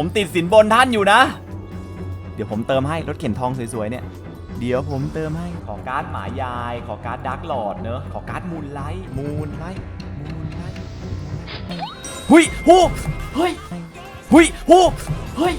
ผมติดสินบนท่านอยู่นะ เดี๋ยวผมเติมให้รถเข็นทองสวยๆเนี่ย เดี๋ยวผมเติมให้ ขอการ์ดหมายาย ขอการ์ดดักหลอดเนอะ ขอการ์ดมูนไลท์ มูนไลท์ มูนไลท์ หุยหูเฮ้ย หุยหูเฮ้ย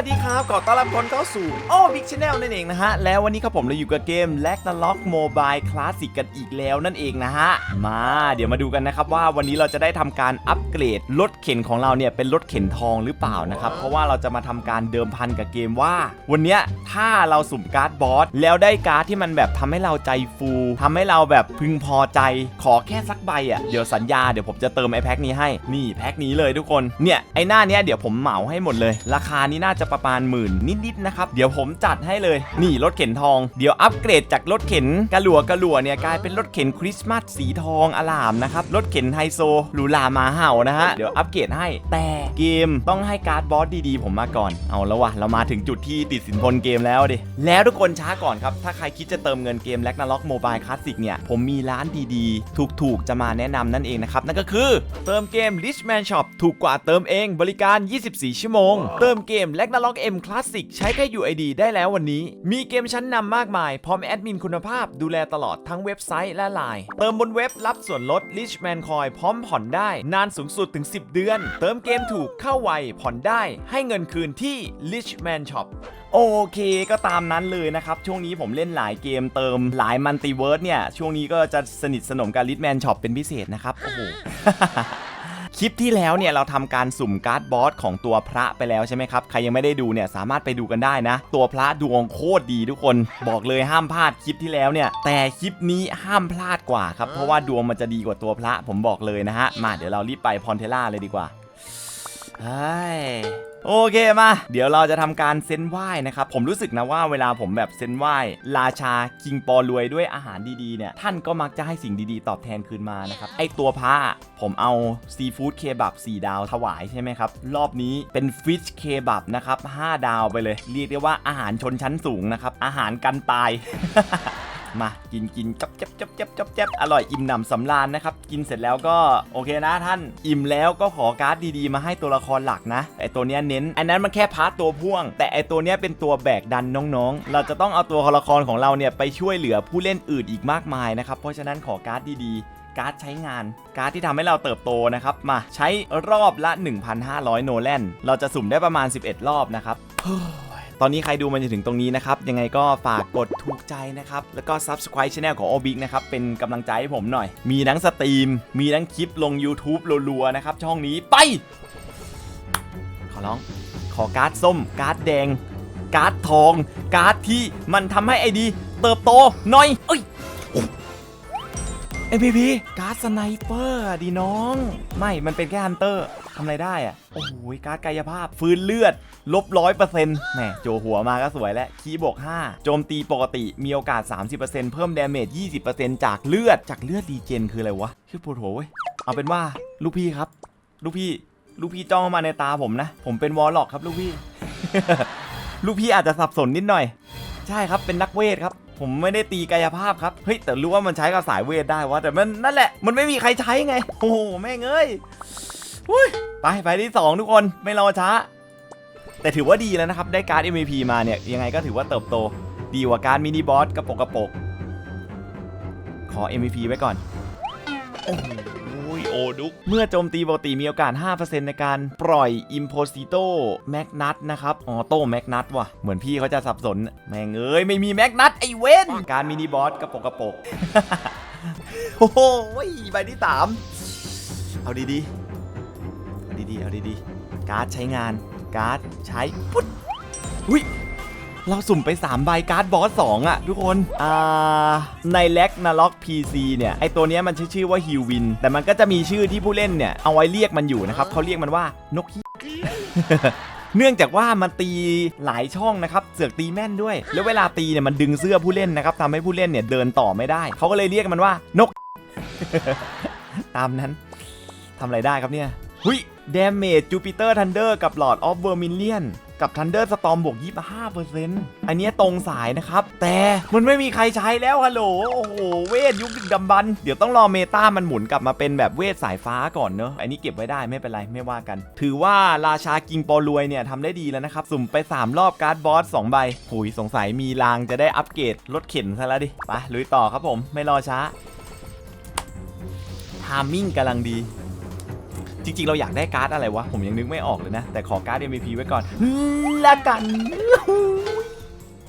วัสดีครับขอต้อนรับคนเข้าสู่โอ้บิ๊กชแนลนั่นเองนะฮะ แล้ววันนี้ครับผมเราอยู่กับเกม l a g n a r o k Mobile Classic กันอีกแล้วนั่นเองนะฮะ มาเดี๋ยวมาดูกันนะครับว่าวันนี้เราจะได้ทำการอัปเกรดรถเข็นของเราเนี่ยเป็นรถเข็นทองหรือเปล่านะครับ เพราะว่าเราจะมาทำการเดิมพันกับเกมว่า วันนี้ถ้าเราสุ่มการ์ดบอสแล้วได้การ์ดที่มันแบบทำให้เราใจฟูทำให้เราแบบพึงพอใจขอแค่สักใบอะเดี๋ยวสัญญาเดี๋ยวผมจะเติมไอ้แพ็คนี้ให้นี่แพ็คนี้เลยทุกคนเนี่ยไอ้หน้าเนี้ยเดี๋ยวผมเหมาให้หมดเลย ราคานี้น่าจะประมาณหมื่นนิดๆนะครับ เดี๋ยวผมจัดให้เลย นี่รถเข็นทอง เดี๋ยวอัปเกรดจากรถเข็นกระหลัวกระหลัวเนี่ยกลายเป็นรถเข็นคริสต์มาสสีทองอลามนะครับ รถเข็นไฮโซหรูหรามาเห่านะฮะ เดี๋ยวอัปเกรดให้ แต่เกมต้องให้การ์ดบอสดีๆ ผมมาก่อน เอาแล้ววะ เรามาถึงจุดที่ติดสินบนเกมแล้วดิ แล้วทุกคนช้าก่อนครับ ถ้าใครคิดจะเติมเงินเกมแล็กนาล็อกโมบายคลาสสิกเนี่ย ผมมีร้านดีๆ ถูกๆ จะมาแนะนำนั่นเองนะครับ นั่นก็คือเติมเกม Richman Shop ถูกกว่าเติมเอง บริการ 24 ชั่วโมง เติมเกม l a g n a r o k M Classic ใช้แค่ UID ได้แล้ววันนี้ มีเกมชั้นนำมากมาย พร้อมแอดมินคุณภาพดูแลตลอดทั้งเว็บไซต์และไลน์เติมบนเว็บรับส่วนลด Richman Coin พร้อมผ่อนได้ นานสูงสุดถึง 10 เดือน เติมเกมถูกเข้าไวผ่อนได้ให้เงินคืนที่ Richman Shop โอเคก็ตามนั้นเลยนะครับ ช่วงนี้ผมเล่นหลายเกมเติมหลายมัลติเวิร์สเนี่ย ช่วงนี้ก็จะสนิทสนมกับ Richman Shop เป็นพิเศษนะครับ โอ้โห คลิปที่แล้วเนี่ยเราทำการสุ่มการ์ดบอสของตัวพระไปแล้วใช่ไหมครับ ใครยังไม่ได้ดูเนี่ยสามารถไปดูกันได้นะ ตัวพระดวงโคตรดีทุกคน บอกเลยห้ามพลาดคลิปที่แล้วเนี่ย แต่คลิปนี้ห้ามพลาดกว่าครับ เพราะว่าดวงมันจะดีกว่าตัวพระผมบอกเลยนะฮะ มาเดี๋ยวเรารีบไปพรเทล่าเลยดีกว่า เฮ้ยโอเคมา เดี๋ยวเราจะทำการเส้นไหว้นะครับ ผมรู้สึกนะว่าเวลาผมแบบเส้นไหว้ราชาคิงปอรวยด้วยอาหารดีๆเนี่ย ท่านก็มักจะให้สิ่งดีๆ ตอบแทนคืนมานะครับ ไอตัวพระผมเอาซีฟู้ดเคบับ 4 ดาวถวายใช่ไหมครับ รอบนี้เป็นฟิชเคบับนะครับ 5 ดาวไปเลย เรียกได้ว่าอาหารชนชั้นสูงนะครับ อาหารกันตาย มากินกินจับจับจับจับจับจับอร่อยอิ่มหนำสำราญนะครับ กินเสร็จแล้วก็โอเคนะท่านอิ่มแล้วก็ขอการ์ดดีๆ มาให้ตัวละครหลักนะไอตัวเนี้ยเน้น อันนั้นมันแค่พาร์ตตัวพ่วง แต่ไอตัวเนี้ยเป็นตัวแบกดันน้องๆ เราจะต้องเอาตัวละครของเราเนี่ยไปช่วยเหลือผู้เล่นอื่นอีกมากมายนะครับเพราะฉะนั้นขอการ์ดดีๆการ์ดใช้งานการ์ดที่ทำให้เราเติบโตนะครับมาใช้รอบละ 1,500 โนแลนเราจะสุ่มได้ประมาณ 11 รอบนะครับ ตอนนี้ใครดูมันจะถึงตรงนี้นะครับ ยังไงก็ฝากกดถูกใจนะครับ แล้วก็ Subscribe Channel ของ Obic นะครับ เป็นกำลังใจให้ผมหน่อย มีทั้งสตรีม มีทั้งคลิปลง YouTube รัวๆนะครับ ช่องนี้ไป ขอร้อง ขอการ์ดส้ม การ์ดแดง การ์ดทอง การ์ดที่มันทำให้ไอดี เติบโตหน่อยเอ้ย MVP การ์ดสไนเปอร์ดีน้อง ไม่มันเป็นแค่ฮันเตอร์ทำอะไรได้อะโอ้โหการ์ดกายภาพ ฟื้นเลือด ลบร้อยเปอร์เซ็นต์แหมโจหัวมาก็สวยแล้วคีบวก5โจมตีปกติมีโอกาส 30%เพิ่มดาเมจ20%จากเลือดจากเลือดดีเจนคืออะไรวะชื่อปวดหัวเว้ยเอาเป็นว่าลูกพี่ครับ ลูกพี่ ลูกพี่จ้องเข้ามาในตาผมนะ ผมเป็นวอลล็อกครับลูกพี่ ลูกพี่อาจจะสับสนนิดหน่อย ใช่ครับเป็นนักเวทครับ ผมไม่ได้ตีกายภาพครับ เฮ้ย แต่รู้ว่ามันใช้กับสายเวทได้วะแต่มันนั่นแหละ มันไม่มีใครใช้ไง โอ้โห แม่งเอ้ยอุ้ยไปไปที่ 2 ทุกคนไม่รอช้า แต่ถือว่าดีแล้วนะครับ ได้การ์ด MVP มาเนี่ย ยังไงก็ถือว่าเติบโต ดีกว่าการมินิบอสกระปกกระปก ขอ MVP ไว้ก่อนโอ้โห ดุกเมื่อโจมตีปกติมีโอกาส 5%ในการปล่อย Imposito Magnat นะครับออโต้ Magnat ว่ะ เหมือนพี่เขาจะสับสน แม่งเอ้ย ไม่มี Magnat ไอเว้น การมินิบอสกระปกกระปกโอ้โหใบที่3เอาดีๆ เอาดีๆ เอาดีๆ การ์ดใช้งาน การ์ดใช้ ปุ๊ดอุ้ย เราสุ่มไป3ใบการ์ดบอส2อะทุกคน อ่า ในแล็กนาล็อก PC เนี่ย ไอตัวนี้มันชื่อชื่อว่าฮิววิน แต่มันก็จะมีชื่อที่ผู้เล่นเนี่ย เอาไว้เรียกมันอยู่นะครับเขาเรียกมันว่านกเหี้ยเนื่องจากว่ามันตีหลายช่องนะครับเสือกตีแม่นด้วย แล้วเวลาตีเนี่ยมันดึงเสื้อผู้เล่นนะครับทำให้ผู้เล่นเนี่ยเดินต่อไม่ได้ เขาก็เลยเรียกมันว่านก ตามนั้นทำอะไรได้ครับเนี่ย หุย Damage Jupiter Thunder กับ Lord of Vermilion กับ Thunder Storm บวก 25%อันเนี้ตรงสายนะครับ แต่มันไม่มีใครใช้แล้วฮัลโหล โอ้โห เวทยุคดึกดำบรรพ์เดี๋ยวต้องรอเมตามันหมุนกลับมาเป็นแบบเวทสายฟ้าก่อนเนอะอันนี้เก็บไว้ได้ไม่เป็นไรไม่ว่ากัน ถือว่าราชากิงปอรวยเนี่ยทำได้ดีแล้วนะครับ สุ่มไป 3 รอบการ์ดบอส2ใบหุยสงสัยมีลางจะได้อัปเกรดรถเข็นซะแล้วดิไปลุยต่อครับผมไม่รอช้าทามมิ่งกำลังดี จริงๆ เราอยากได้การ์ดอะไรวะ ผมยังนึกไม่ออกเลยนะ แต่ขอการ์ด MVP ไว้ก่อนละกัน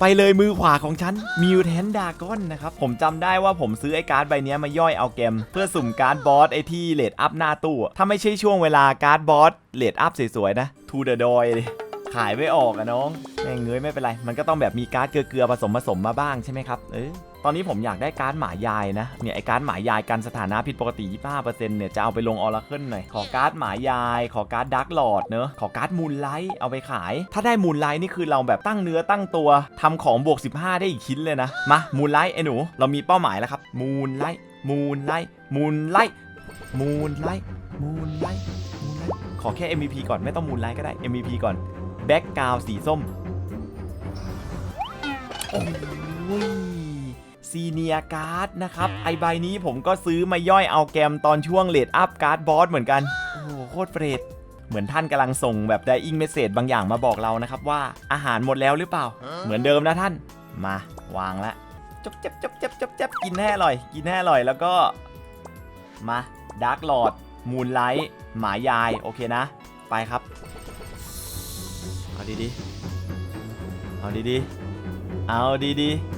ไปเลยมือขวาของฉันมิวแทนดากอนนะครับ ผมจำได้ว่าผมซื้อไอ้การ์ดใบนี้มาย่อยเอาเกม เพื่อสุ่มการ์ดบอสไอ้ที่เลดอัพหน้าตู้ ถ้าไม่ใช่ช่วงเวลาการ์ดบอสเลดอัพสวยๆนะทูเดอะดอยเลยขายไม่ออกอะน้องแม่งเงยไม่เป็นไร มันก็ต้องแบบมีการ์ดเกลือๆผสมผสมมาบ้างใช่ไหมครับ เออ ตอนนี้ผมอยากได้การ์ดหมายายนะ เนี่ยไอการ์ดหมายายกันสถานะผิดปกติ 25%เนี่ยจะเอาไปลงออร์เคิลหน่อย ขอการ์ดหมายาย ขอการ์ดดักหลอดเนอะ ขอการ์ดมูลไลท์เอาไปขาย ถ้าได้มูลไลท์นี่คือเราแบบตั้งเนื้อตั้งตัวทำของบวก 15 ได้อีกชิ้นเลยนะ มามูลไลท์ไอหนู เรามีเป้าหมายแล้วครับ มูลไลท์ มูลไลท์ มูลไลท์ มูลไลท์ มูลไลท์ มูลไลท์ ขอแค่ MVP ก่อนไม่ต้องมูลไลท์ก็ได้ MVP ก่อน แบ็กกราวสีส้ม โอ้ย ซีเนียการ์ดนะครับ ไอใบนี้ผมก็ซื้อมาย่อยเอาแกมตอนช่วงเลดอัพการ์ดบอสเหมือนกัน โอ้โหโคตรเฟรดเหมือนท่านกำลังส่งแบบไดอิงเมสเซจบางอย่างมาบอกเรานะครับว่าอาหารหมดแล้วหรือเปล่า เหมือนเดิมนะท่าน มาวางละจบจับจับจับจับจับกินแน่อร่อย กินแน่อร่อยแล้วก็ มาดาร์กลอดมูนไลท์หมายาย โอเคนะ ไปครับ เอาดีๆเอาดีๆเอาดีๆข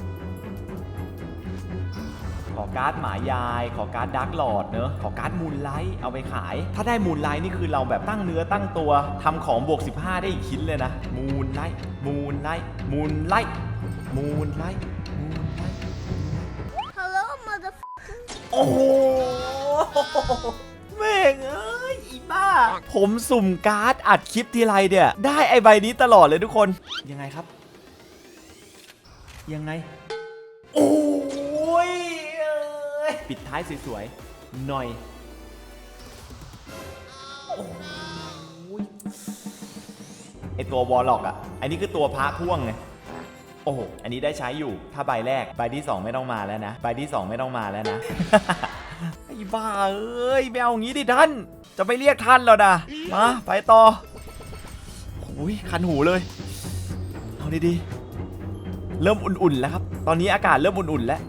อการ์ดหมายาย ขอการ์ดดักหลอดเนอะขอการ์ดมูลไลท์เอาไปขาย ถ้าได้มูลไลท์นี่คือเราแบบตั้งเนื้อตั้งตัวทำของบวก 15 ได้อีกชิ้นเลยนะ มูลไลท์มูลไลท์มูลไลท์มูลไลท์มูลไลท์ Hello, mother. โอ้โหแม่งเอ้ยอีบ้า ผมสุ่มการ์ดอัดคลิปทีไรเนี่ย ได้ไอใบนี้ตลอดเลยทุกคน ยังไงครับ ยังไง โอ้ยเอ้ย ปิดท้ายสวยๆ หน่อย ไอตัววอลล็อกอะ อันนี้คือตัวพระพ่วงไง โอ้โห อันนี้ได้ใช้อยู่ ถ้าใบแรก ใบที่ 2 ไม่ต้องมาแล้วนะ ใบที่ 2 ไม่ต้องมาแล้วนะ ไอ้บ้าเอ้ยไม่เอาอย่างนี้ดิท่าน จะไม่เรียกท่านแล้วนะ มา ไปต่อโอ้ยคันหูเลย เอาดีๆ เริ่มอุ่นๆแล้วครับ ตอนนี้อากาศเริ่มอุ่นๆแล้ว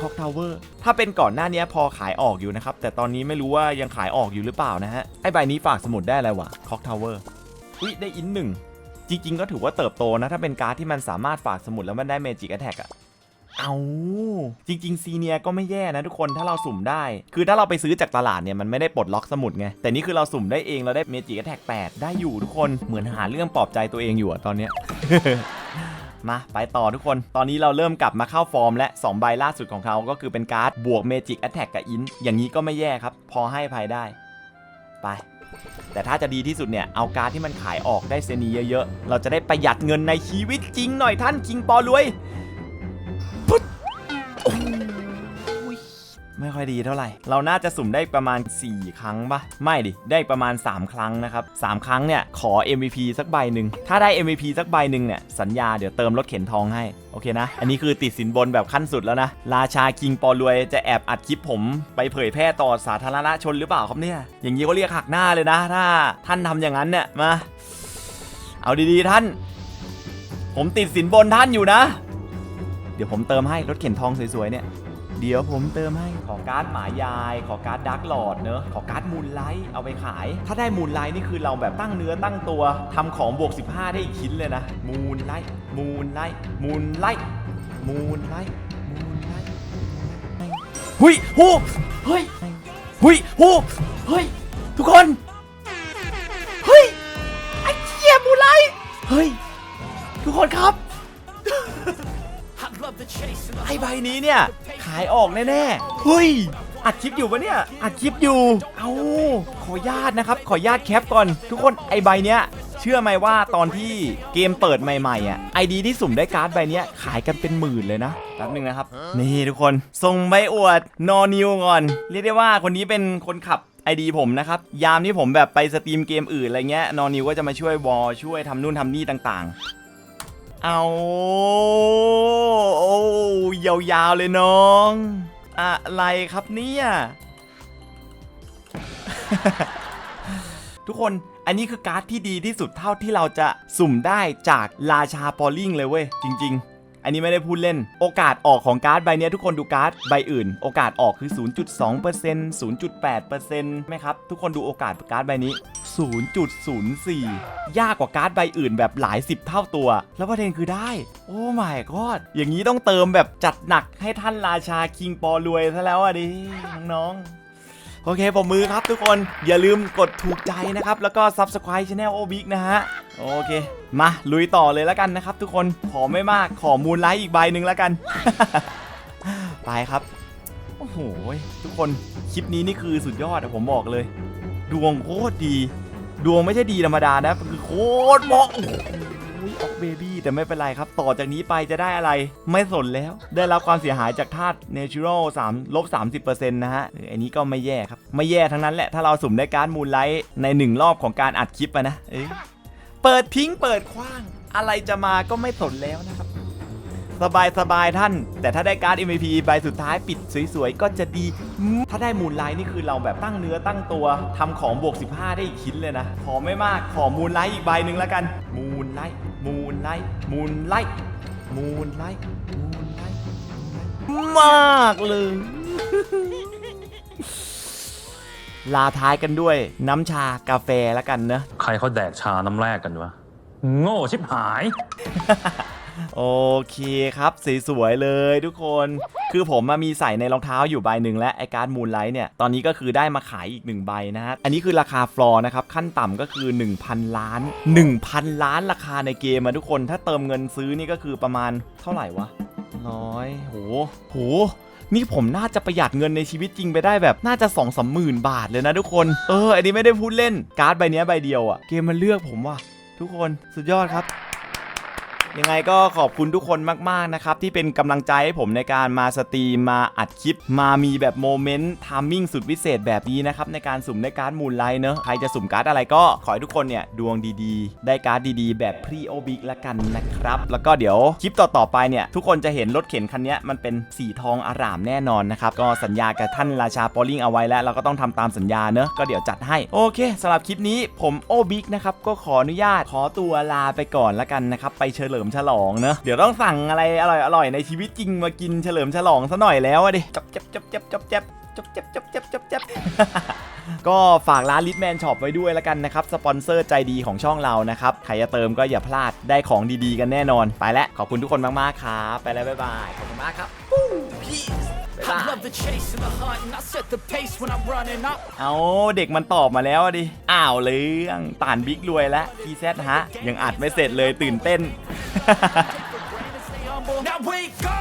คอกทาวเวอร์ถ้าเป็นก่อนหน้านี้พอขายออกอยู่นะครับ แต่ตอนนี้ไม่รู้ว่ายังขายออกอยู่หรือเปล่านะฮะ ไอใบนี้ฝากสมุดได้อะไรวะคอกทาวเวอร์อุ้ยได้อินหนึ่งจริง ๆ ก็ถือว่าเติบโตนะ ถ้าเป็นการ์ดที่มันสามารถฝากสมุดแล้วมันได้เมจิกแอ t แทกอะเอาจริง ๆ ซีเนียก็ไม่แย่นะทุกคนถ้าเราสุ่มได้ คือถ้าเราไปซื้อจากตลาดเนี่ยมันไม่ได้ปลดล็อกสมุดไง แต่นี่คือเราสุ่มได้เองเราได้เมจิกแอ t แทก8ได้อยู่ทุกคนเหมือนหาเรื่องปลอบใจตัวเองอยู่อะตอนเนี้ย มาไปต่อทุกคน ตอนนี้เราเริ่มกลับมาเข้าฟอร์มและ 2 ใบล่าสุดของเขาก็คือเป็นการ์ดบวกเมจิกแอตแทกกับอินอย่างนี้ก็ไม่แย่ครับ พอให้ภัยได้ ไป แต่ถ้าจะดีที่สุดเนี่ย เอาการ์ดที่มันขายออกได้เซนีเยอะๆ เราจะได้ประหยัดเงินในชีวิตจริงหน่อยท่านคิงปอรวย ค่อยดีเท่าไหร่ เราน่าจะสุ่มได้ประมาณ 4 ครั้งปะไม่ดิ ได้ประมาณ 3 ครั้งนะครับ3ครั้งเนี่ยขอ MVP สักใบหนึ่ง ถ้าได้ MVP สักใบหนึ่งเนี่ยสัญญาเดี๋ยวเติมรถเข็นทองให้ โอเคนะ อันนี้คือติดสินบนแบบขั้นสุดแล้วนะ ราชาคิงปอรวยจะแอบอัดคลิปผมไปเผยแพร่ต่อสาธารณชนหรือเปล่าครับเนี่ย อย่างนี้ก็เรียกหักหน้าเลยนะ ถ้าท่านทำอย่างนั้นเนี่ย มา เอาดีๆท่าน ผมติดสินบนท่านอยู่นะ เดี๋ยวผมเติมให้รถเข็นทองสวยๆเนี่ย เดี๋ยวผมเติมให้ ขอการ์ดหมายาย ขอการ์ดดักหลอดเนอะ ขอการ์ดมูลไลท์เอาไปขาย ถ้าได้มูลไลท์นี่คือเราแบบตั้งเนื้อตั้งตัวทำของบวก 15 ได้อีกชิ้นเลยนะ มูลไลท์ มูลไลท์ มูลไลท์ มูลไลท์ มูลไลท์หุยหูเฮ้ยหุยหูเฮ้ย ทุกคน เฮ้ย ไอ้เหี้ยมูลไลท์ เฮ้ย ทุกคนครับ ไอ้ใบนี้เนี่ยายออกแน่ๆเฮ้ยอัดคลิปอยู่ปะเนี่ยอัดคลิปอยู่ เอาขอญาตนะครับ ขอญาตแคปก่อน ทุกคนไอ้ใบเนี้ยเชื่อไหมว่าตอนที่เกมเปิดใหม่ๆอะไอดีที่สุ่มได้การ์ดใบเนี้ยขายกันเป็นหมื่นเลยนะแป๊บนึงนะครับ นี่ทุกคนส่งใบอวดนอนิวก่อน เรียกได้ว่าคนนี้เป็นคนขับไอดีผมนะครับ ยามที่ผมแบบไปสตรีมเกมอื่นอะไรเงี้ยนอนนิวก็จะมาช่วยวอลช่วยทำนู่นทำนี่ต่างๆ เอาโอ้ยาวๆเลยน้อง อะไรครับเนี่ยทุกคนอันนี้คือการ์ดที่ดีที่สุดเท่าที่เราจะสุ่มได้จากราชาปอลลิงเลยเว้ย จริง ๆ อันนี้ไม่ได้พูดเล่น โอกาสออกของการ์ดใบนี้ทุกคนดูการ์ดใบอื่น โอกาสออกคือ 0.2% 0.8%ไหมครับ ทุกคนดูโอกาสการ์ดใบนี้ 0.04 ยากกว่าการ์ดใบอื่นแบบหลายสิบเท่าตัว แล้วประเด็นคือได้ โอ้ my god อย่างนี้ต้องเติมแบบจัดหนักให้ท่านราชาคิงปอรวยซะแล้วอะดิ น้องๆโอเคผมมือครับทุกคน อย่าลืมกดถูกใจนะครับ แล้วก็ Subscribe Channel o b i g นะฮะ โอเค มา ลุยต่อเลยแล้วกันนะครับทุกคนขอไม่มากขอมูลไลท์อีกใบหนึ่งแล้วกัน ไปครับ โอ้โห ทุกคน คลิปนี้นี่คือสุดยอดอะผมบอกเลย ดวงโคตรดี ดวงไม่ใช่ดีธรรมดานะคือโคตรเหมาะอออกเบบี้แต่ไม่เป็นไรครับ ต่อจากนี้ไปจะได้อะไร ไม่สนแล้ว ได้รับความเสียหายจากธาตุ natural 3ลบ30%นะฮะอันนี้ก็ไม่แย่ครับ ไม่แย่ทั้งนั้นแหละ ถ้าเราสุ่มได้การ์ดมูลไลท์ในหนึ่งรอบของการอัดคลิปอะนะเเปิดทิ้งเปิดคว้าง อะไรจะมาก็ไม่สนแล้วนะครับ สบายสบายท่าน แต่ถ้าได้การ์ด MVP ใบสุดท้ายปิดสวยๆ ก็จะดี ถ้าได้มูลไลท์นี่คือเราแบบตั้งเนื้อตั้งตัวทำของบวก 15 ได้อีกชิ้นเลยนะ ขอไม่มากขอมูลไลท์อีกใบหนึ่งแล้วกัน มูลไลท์มูลไลท์มูลไลท์มูลไลท์มูลไลท์มากเลยลาท้ายกันด้วยน้ำชากาแฟแล้วกันเนอะใครเขาแดกชาน้ำแรกกันวะ โง่ชิบหาย โอเคครับสวยๆเลยทุกคน คือผมมามีใส่ในรองเท้าอยู่ใบหนึ่งและไอการ์ดมูลไลท์เนี่ย ตอนนี้ก็คือได้มาขายอีกหนึ่งใบนะฮะ อันนี้คือราคาฟลอร์นะครับ ขั้นต่ำก็คือ 1,000 ล้าน 1,000 ล้านราคาในเกมอะทุกคน ถ้าเติมเงินซื้อนี่ก็คือประมาณเท่าไหร่วะร้อยโหโหนี่ผมน่าจะประหยัดเงินในชีวิตจริงไปได้แบบน่าจะ2องสามหมื่นบาทเลยนะทุกคน เออ อันนี้ไม่ได้พูดเล่น การ์ดใบนี้ใบเดียวอะเกมมันเลือกผมว่ะทุกคน สุดยอดครับ ยังไงก็ขอบคุณทุกคนมากๆนะครับที่เป็นกำลังใจให้ผมในการมาสตรีมมาอัดคลิป มามีแบบโมเมนต์ทามมิ่งสุดวิเศษแบบนี้นะครับในการสุ่มได้การ์ดมูลไลท์เนอะใครจะสุ่มการ์ดอะไรก็ขอให้ทุกคนเนี่ยดวงดีๆ ได้การ์ดดีๆ แบบพรีโอบิกละกันนะครับ แล้วก็เดี๋ยวคลิปต่อๆไปเนี่ยทุกคนจะเห็นรถเข็นคันนี้มันเป็นสีทองอร่ามแน่นอนนะครับก็สัญญากับท่านราชาปอลลิงเอาไว้แล้วเราก็ต้องทำตามสัญญาเนอะก็เดี๋ยวจัดให้โอเคสำหรับคลิปนี้ผมโอบิกนะครับก็ขออนุญาตขอตัวลาไปก่อนละกันนะครับไปเฉลิมฉลองเนอะเดี๋ยวต้องสั่งอะไรอร่อยๆในชีวิตจริงมากินเฉลิมฉลองซะหน่อยแล้วอะดิจับจับจับจับจับจับจับจับจับจับจับจับก็ฝากร้านลิทแมนช็อปไว้ด้วยแล้วกันนะครับ สปอนเซอร์ใจดีของช่องเรานะครับ ใครจะเติมก็อย่าพลาดได้ของดีๆกันแน่นอน ไปแล้ว ขอบคุณทุกคนมากๆครับไปแล้ว บ๊ายบาย ขอบคุณมากครับปู้พีสบ๊ายบา I ย love the chase and the hunt, and I set the pace when I'm running up. เอาเด็กมันตอบมาแล้วอะดิ อ้าวเรื่องต่านบิ๊กรวยแล้วทีแซฮะ ยังอัดไม่เสร็จเลยตื่นเต้น Now wake up!